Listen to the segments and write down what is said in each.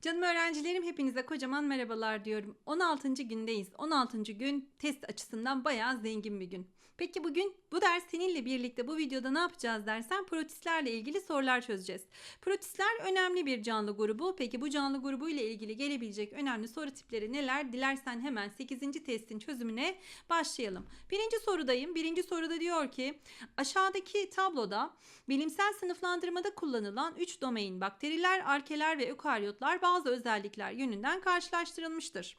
Canım öğrencilerim hepinize kocaman merhabalar diyorum. 16. gündeyiz. 16. gün test açısından bayağı zengin bir gün. Peki bugün bu ders seninle birlikte bu videoda ne yapacağız dersen protistlerle ilgili sorular çözeceğiz. Protistler önemli bir canlı grubu. Peki bu canlı grubu ile ilgili gelebilecek önemli soru tipleri neler? Dilersen hemen 8. testin çözümüne başlayalım. Birinci sorudayım. Birinci soruda diyor ki aşağıdaki tabloda bilimsel sınıflandırmada kullanılan 3 domain bakteriler, arkeler ve ökaryotlar bazı özellikler yönünden karşılaştırılmıştır.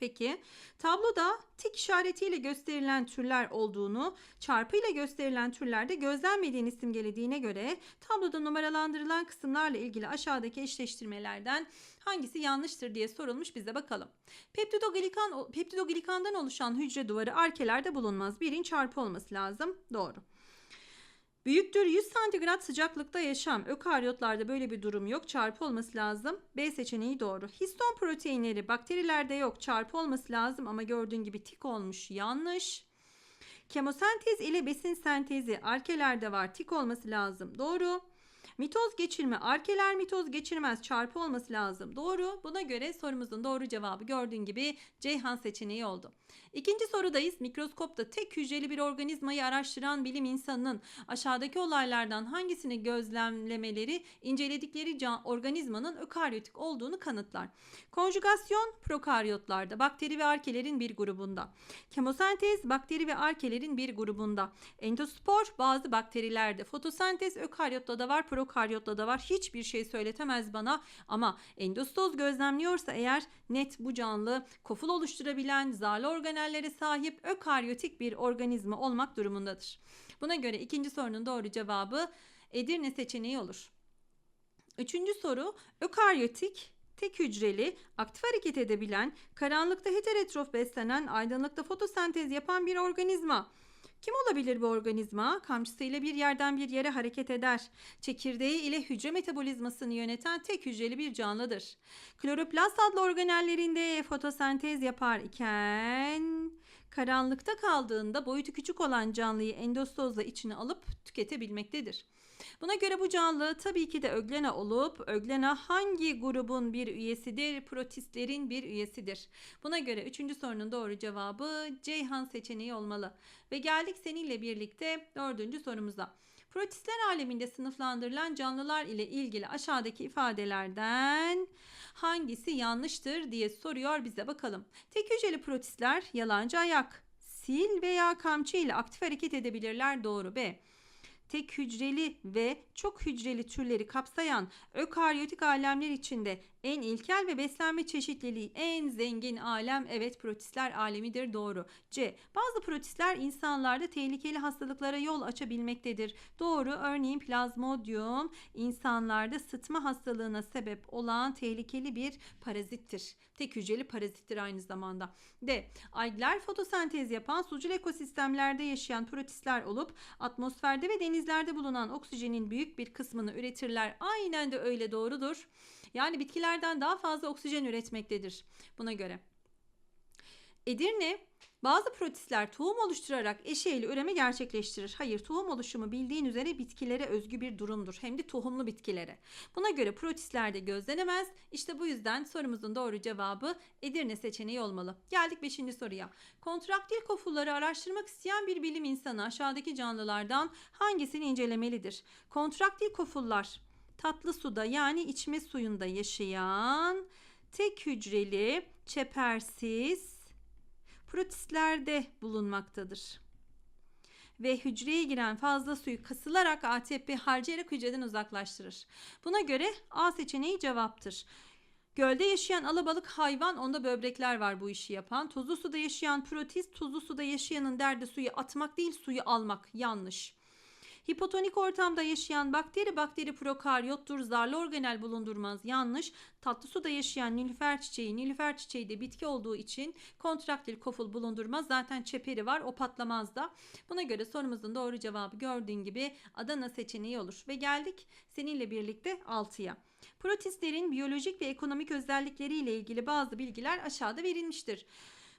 Peki tabloda tik işaretiyle gösterilen türler olduğunu, çarpıyla gösterilen türlerde gözlenmediğini simgelediğine göre tabloda numaralandırılan kısımlarla ilgili aşağıdaki eşleştirmelerden hangisi yanlıştır diye sorulmuş bize bakalım. Peptidoglikan, peptidoglikandan oluşan hücre duvarı arkelerde bulunmaz. Birin çarpı olması lazım. Doğru. Büyüktür 100 santigrat sıcaklıkta yaşam. Ökaryotlarda böyle bir durum yok. Çarpı olması lazım. B seçeneği doğru. Histon proteinleri bakterilerde yok. Çarpı olması lazım ama gördüğün gibi tik olmuş. Yanlış. Kemosentez ile besin sentezi arkelerde var. Tik olması lazım. Doğru. Mitoz geçirme. Arkeler mitoz geçirmez. Çarpı olması lazım. Doğru. Buna göre sorumuzun doğru cevabı gördüğün gibi Ceyhan seçeneği oldu. İkinci sorudayız. Mikroskopta tek hücreli bir organizmayı araştıran bilim insanının aşağıdaki olaylardan hangisini gözlemlemeleri inceledikleri organizmanın ökaryotik olduğunu kanıtlar. Konjugasyon prokaryotlarda bakteri ve arkelerin bir grubunda. Kemosentez bakteri ve arkelerin bir grubunda. Endospor bazı bakterilerde. Fotosentez ökaryotta da var, prokaryotta da var. Hiçbir şey söyletemez bana ama endostoz gözlemliyorsa eğer net bu canlı koful oluşturabilen zarlı organellere sahip ökaryotik bir organizma olmak durumundadır. Buna göre ikinci sorunun doğru cevabı Edirne seçeneği olur. Üçüncü soru ökaryotik tek hücreli, aktif hareket edebilen, karanlıkta heterotrof beslenen, aydınlıkta fotosentez yapan bir organizma. Kim olabilir bu organizma? Kamçısıyla bir yerden bir yere hareket eder. Çekirdeği ile hücre metabolizmasını yöneten tek hücreli bir canlıdır. Kloroplast adlı organellerinde fotosentez yapar iken karanlıkta kaldığında boyutu küçük olan canlıyı endostozla içine alıp tüketebilmektedir. Buna göre bu canlı tabii ki de öglena olup öglena hangi grubun bir üyesidir? Protistlerin bir üyesidir. Buna göre üçüncü sorunun doğru cevabı Ceyhan seçeneği olmalı. Ve geldik seninle birlikte dördüncü sorumuza. Protistler aleminde sınıflandırılan canlılar ile ilgili aşağıdaki ifadelerden hangisi yanlıştır diye soruyor bize bakalım. Tek hücreli protistler yalancı ayak, sil veya kamçı ile aktif hareket edebilirler doğru B tek hücreli ve çok hücreli türleri kapsayan ökaryotik alemler içinde en ilkel ve beslenme çeşitliliği en zengin alem evet protistler alemidir doğru. C. Bazı protistler insanlarda tehlikeli hastalıklara yol açabilmektedir. Doğru. Örneğin plazmodium insanlarda sıtma hastalığına sebep olan tehlikeli bir parazittir. Tek hücreli parazittir aynı zamanda. D. Algler fotosentez yapan sucul ekosistemlerde yaşayan protistler olup atmosferde ve denizlerde bulunan oksijenin büyük bir kısmını üretirler. Aynen de öyle doğrudur. Yani bitkilerden daha fazla oksijen üretmektedir buna göre. Edirne bazı protistler tohum oluşturarak eşeğli üreme gerçekleştirir. Hayır tohum oluşumu bildiğin üzere bitkilere özgü bir durumdur. Hem de tohumlu bitkilere. Buna göre protistler de gözlenemez. İşte bu yüzden sorumuzun doğru cevabı Edirne seçeneği olmalı. Geldik 5. soruya. Kontraktil kofulları araştırmak isteyen bir bilim insanı aşağıdaki canlılardan hangisini incelemelidir? Kontraktil kofullar tatlı suda yani içme suyunda yaşayan tek hücreli, çepersiz protistlerde bulunmaktadır. Ve hücreye giren fazla suyu kasılarak ATP harcayarak hücreden uzaklaştırır. Buna göre A seçeneği cevaptır. Gölde yaşayan alabalık hayvan onda böbrekler var bu işi yapan. Tuzlu suda yaşayan protist tuzlu suda yaşayanın derdi suyu atmak değil suyu almak yanlış. Hipotonik ortamda yaşayan bakteri bakteri prokaryottur. Zarlı organel bulundurmaz. Yanlış. Tatlı suda yaşayan nilüfer çiçeği. Nilüfer çiçeği de bitki olduğu için kontraktil koful bulundurmaz. Zaten çeperi var. O patlamaz da. Buna göre sorumuzun doğru cevabı gördüğün gibi Adana seçeneği olur. Ve geldik seninle birlikte 6'ya. Protistlerin biyolojik ve ekonomik özellikleri ile ilgili bazı bilgiler aşağıda verilmiştir.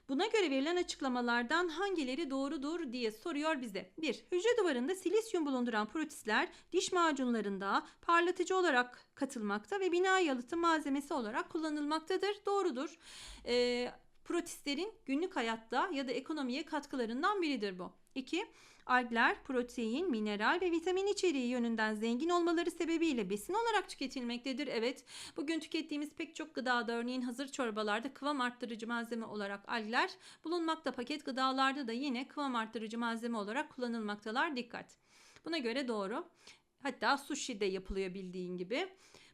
Buna göre verilen açıklamalardan hangileri doğrudur diye soruyor bize. 1. Hücre duvarında silisyum bulunduran protistler diş macunlarında parlatıcı olarak katılmakta ve bina yalıtım malzemesi olarak kullanılmaktadır. Doğrudur. Ee, protistlerin günlük hayatta ya da ekonomiye katkılarından biridir bu. 2. Algler protein, mineral ve vitamin içeriği yönünden zengin olmaları sebebiyle besin olarak tüketilmektedir. Evet, bugün tükettiğimiz pek çok gıdada örneğin hazır çorbalarda kıvam arttırıcı malzeme olarak algler bulunmakta. Paket gıdalarda da yine kıvam arttırıcı malzeme olarak kullanılmaktalar. Dikkat. Buna göre doğru. Hatta sushi de yapılıyor bildiğin gibi.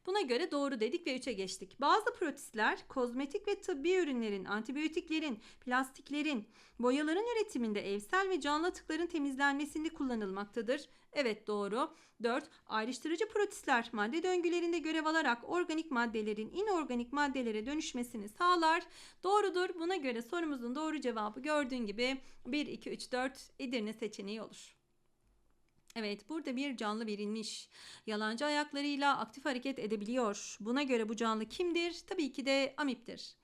Buna göre doğru dedik ve 3'e geçtik. Bazı protistler kozmetik ve tıbbi ürünlerin, antibiyotiklerin, plastiklerin, boyaların üretiminde evsel ve canlı atıkların temizlenmesinde kullanılmaktadır. Evet doğru. 4. Ayrıştırıcı protistler madde döngülerinde görev alarak organik maddelerin inorganik maddelere dönüşmesini sağlar. Doğrudur. Buna göre sorumuzun doğru cevabı gördüğün gibi 1, 2, 3, 4 Edirne seçeneği olur. Evet burada bir canlı verilmiş. Yalancı ayaklarıyla aktif hareket edebiliyor. Buna göre bu canlı kimdir? Tabii ki de amiptir.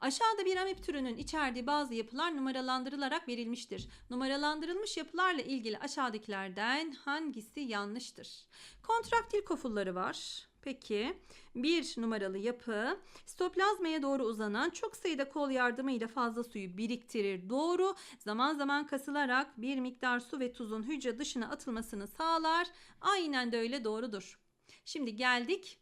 Aşağıda bir amip türünün içerdiği bazı yapılar numaralandırılarak verilmiştir. Numaralandırılmış yapılarla ilgili aşağıdakilerden hangisi yanlıştır? Kontraktil kofulları var. Peki bir numaralı yapı sitoplazmaya doğru uzanan çok sayıda kol yardımıyla fazla suyu biriktirir. Doğru. Zaman zaman kasılarak bir miktar su ve tuzun hücre dışına atılmasını sağlar. Aynen de öyle doğrudur. Şimdi geldik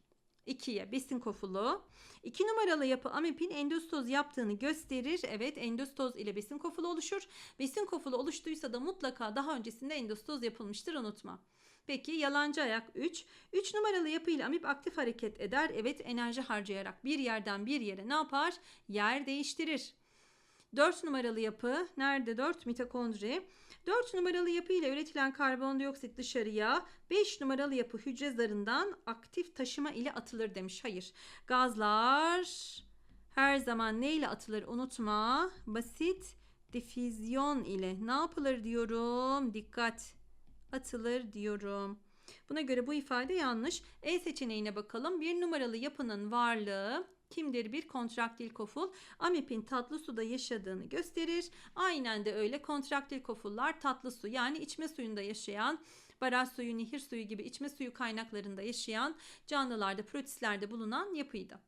2'ye besin kofulu. 2 numaralı yapı amipin endostoz yaptığını gösterir. Evet endostoz ile besin kofulu oluşur. Besin kofulu oluştuysa da mutlaka daha öncesinde endostoz yapılmıştır unutma. Peki yalancı ayak 3. 3 numaralı yapıyla amip aktif hareket eder. Evet enerji harcayarak bir yerden bir yere ne yapar? Yer değiştirir. 4 numaralı yapı nerede 4 mitokondri 4 numaralı yapı ile üretilen karbondioksit dışarıya 5 numaralı yapı hücre zarından aktif taşıma ile atılır demiş. Hayır. Gazlar her zaman ne ile atılır unutma. Basit difüzyon ile ne yapılır diyorum. Dikkat atılır diyorum. Buna göre bu ifade yanlış. E seçeneğine bakalım. Bir numaralı yapının varlığı kimdir? Bir kontraktil koful amipin tatlı suda yaşadığını gösterir. Aynen de öyle kontraktil kofullar tatlı su yani içme suyunda yaşayan baraj suyu, nehir suyu gibi içme suyu kaynaklarında yaşayan canlılarda, protistlerde bulunan yapıydı.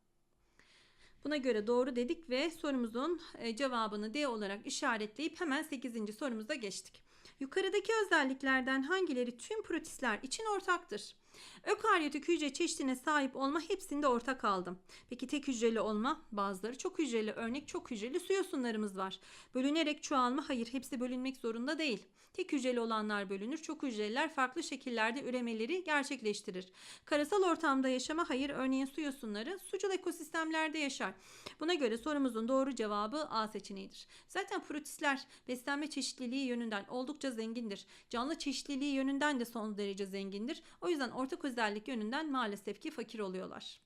Buna göre doğru dedik ve sorumuzun e, cevabını D olarak işaretleyip hemen 8. sorumuza geçtik. Yukarıdaki özelliklerden hangileri tüm protistler için ortaktır? Ökaryotik hücre çeşidine sahip olma hepsinde ortak aldım. Peki tek hücreli olma? Bazıları çok hücreli. Örnek çok hücreli su yosunlarımız var. Bölünerek çoğalma? Hayır hepsi bölünmek zorunda değil. Tek hücreli olanlar bölünür. Çok hücreliler farklı şekillerde üremeleri gerçekleştirir. Karasal ortamda yaşama? Hayır. Örneğin su yosunları sucul ekosistemlerde yaşar. Buna göre sorumuzun doğru cevabı A seçeneğidir. Zaten protistler beslenme çeşitliliği yönünden oldukça zengindir. Canlı çeşitliliği yönünden de son derece zengindir. O yüzden ortak özellik yönünden maalesef ki fakir oluyorlar.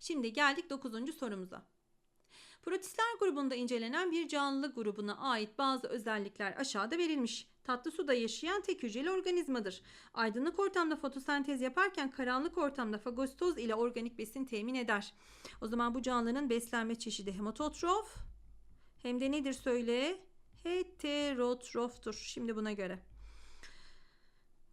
Şimdi geldik 9. sorumuza. Protistler grubunda incelenen bir canlı grubuna ait bazı özellikler aşağıda verilmiş. Tatlı suda yaşayan tek hücreli organizmadır. Aydınlık ortamda fotosentez yaparken karanlık ortamda fagostoz ile organik besin temin eder. O zaman bu canlının beslenme çeşidi hematotrof hem de nedir söyle? Heterotroftur. Şimdi buna göre.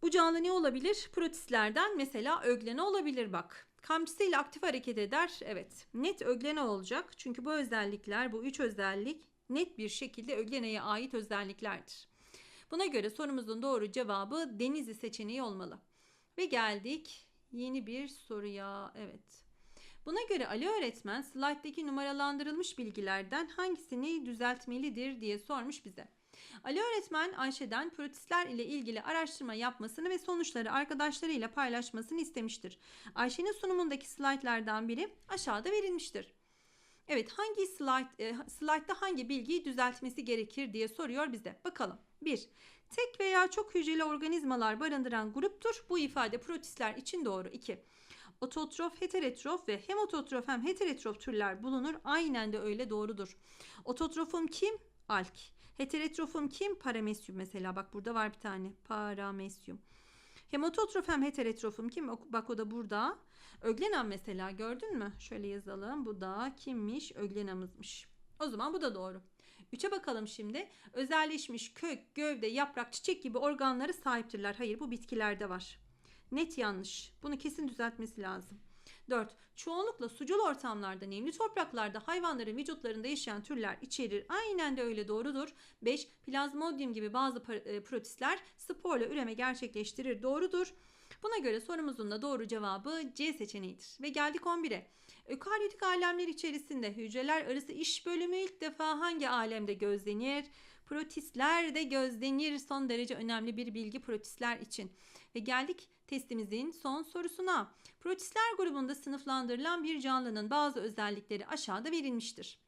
Bu canlı ne olabilir? Protistlerden mesela öglene olabilir bak. Kamçısıyla aktif hareket eder. Evet. Net öglene olacak. Çünkü bu özellikler, bu üç özellik net bir şekilde ögleneye ait özelliklerdir. Buna göre sorumuzun doğru cevabı Denizli seçeneği olmalı. Ve geldik yeni bir soruya. Evet. Buna göre Ali öğretmen slayttaki numaralandırılmış bilgilerden hangisini düzeltmelidir diye sormuş bize. Ali öğretmen Ayşe'den protistler ile ilgili araştırma yapmasını ve sonuçları arkadaşlarıyla paylaşmasını istemiştir. Ayşe'nin sunumundaki slaytlardan biri aşağıda verilmiştir. Evet hangi slide, e, slaytta hangi bilgiyi düzeltmesi gerekir diye soruyor bize. Bakalım. 1. Tek veya çok hücreli organizmalar barındıran gruptur. Bu ifade protistler için doğru. 2. Ototrof, heterotrof ve hemototrof hem heterotrof türler bulunur. Aynen de öyle doğrudur. Ototrofum kim? Alk. Heterotrofum kim? Paramesyum mesela. Bak burada var bir tane. Paramesyum. Hemototrof hem heterotrofum kim? Bak o da burada. Öglenam mesela gördün mü? Şöyle yazalım. Bu da kimmiş? Öglenamızmış. O zaman bu da doğru. 3'e bakalım şimdi. Özelleşmiş kök, gövde, yaprak, çiçek gibi organları sahiptirler. Hayır bu bitkilerde var. Net yanlış. Bunu kesin düzeltmesi lazım. 4. Çoğunlukla sucul ortamlarda, nemli topraklarda hayvanların vücutlarında yaşayan türler içerir. Aynen de öyle doğrudur. 5. Plazmodium gibi bazı e, protistler sporla üreme gerçekleştirir. Doğrudur. Buna göre sorumuzun da doğru cevabı C seçeneğidir. Ve geldik 11'e. Ökaryotik alemler içerisinde hücreler arası iş bölümü ilk defa hangi alemde gözlenir? Protistler de gözlenir. Son derece önemli bir bilgi protistler için. Ve geldik testimizin son sorusuna. Protistler grubunda sınıflandırılan bir canlının bazı özellikleri aşağıda verilmiştir.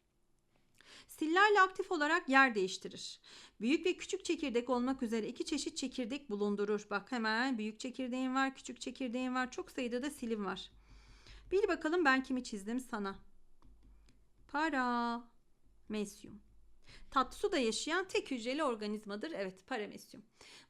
Sillerle aktif olarak yer değiştirir. Büyük ve küçük çekirdek olmak üzere iki çeşit çekirdek bulundurur. Bak hemen büyük çekirdeğin var, küçük çekirdeğin var. Çok sayıda da silim var. Bil bakalım ben kimi çizdim sana. Para. Mesyum. Tatlı suda yaşayan tek hücreli organizmadır. Evet, paramesyum.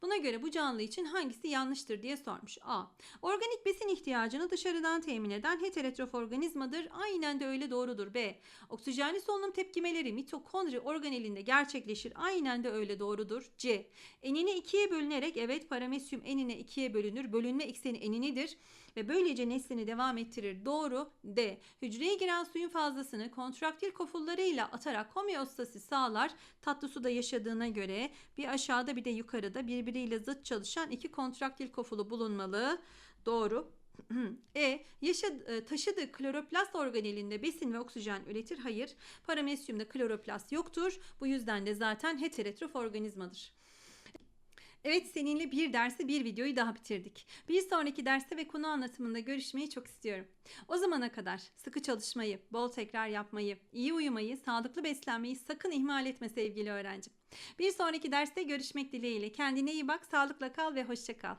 Buna göre bu canlı için hangisi yanlıştır diye sormuş. A. Organik besin ihtiyacını dışarıdan temin eden heterotrof organizmadır. Aynen de öyle doğrudur. B. Oksijenli solunum tepkimeleri mitokondri organelinde gerçekleşir. Aynen de öyle doğrudur. C. Enine ikiye bölünerek evet paramesyum enine ikiye bölünür. Bölünme ekseni eninidir ve böylece neslini devam ettirir. Doğru. D. Hücreye giren suyun fazlasını kontraktil kofullarıyla atarak homeostasi sağlar. Tatlı suda yaşadığına göre bir aşağıda bir de yukarıda birbiriyle zıt çalışan iki kontraktil kofulu bulunmalı. Doğru. E. Yaşa, e, taşıdığı kloroplast organelinde besin ve oksijen üretir. Hayır. Paramesyumda kloroplast yoktur. Bu yüzden de zaten heterotrof organizmadır. Evet seninle bir dersi bir videoyu daha bitirdik. Bir sonraki derste ve konu anlatımında görüşmeyi çok istiyorum. O zamana kadar sıkı çalışmayı, bol tekrar yapmayı, iyi uyumayı, sağlıklı beslenmeyi sakın ihmal etme sevgili öğrencim. Bir sonraki derste görüşmek dileğiyle. Kendine iyi bak, sağlıkla kal ve hoşça kal.